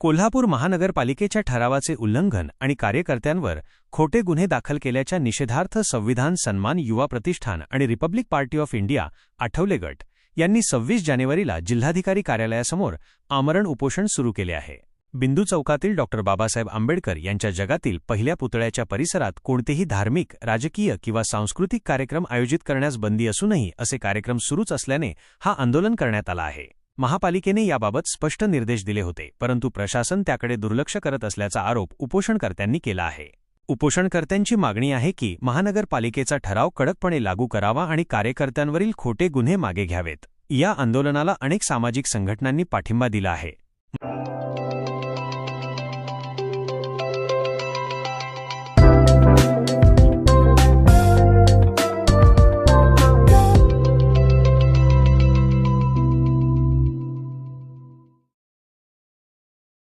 कोल्हापूर महानगरपालिकेच्या ठरावाचे उल्लंघन आणि कार्यकर्त्यांवर खोटे गुन्हे दाखल केल्याच्या निषेधार्थ संविधान सन्मान युवा प्रतिष्ठान आणि Republic Party of India Athawale गट यांनी सव्वीस जानेवारीला जिल्हाधिकारी कार्यालयासमोर आमरण उपोषण सुरू केले आहे. बिंदू चौकातील डॉ. बाबासाहेब आंबेडकर यांच्या जगातील पहिल्या पुतळ्याच्या परिसरात कोणतेही धार्मिक राजकीय किंवा सांस्कृतिक कार्यक्रम आयोजित करण्यास बंदी असूनही असे कार्यक्रम सुरूच असल्याने हा आंदोलन करण्यात आला आहे. महापालिकेने याबाबत स्पष्ट निर्देश दिले होते परंतु प्रशासन त्याकडे दुर्लक्ष करत असल्याचा आरोप उपोषणकर्त्यांनी केला आहे. उपोषणकर्त्यांची मागणी आहे की महानगरपालिकेचा ठराव कडकपणे लागू करावा आणि कार्यकर्त्यांवरील खोटे गुन्हे मागे घ्यावेत. या आंदोलनाला अनेक सामाजिक संघटनांनी पाठिंबा दिला आहे.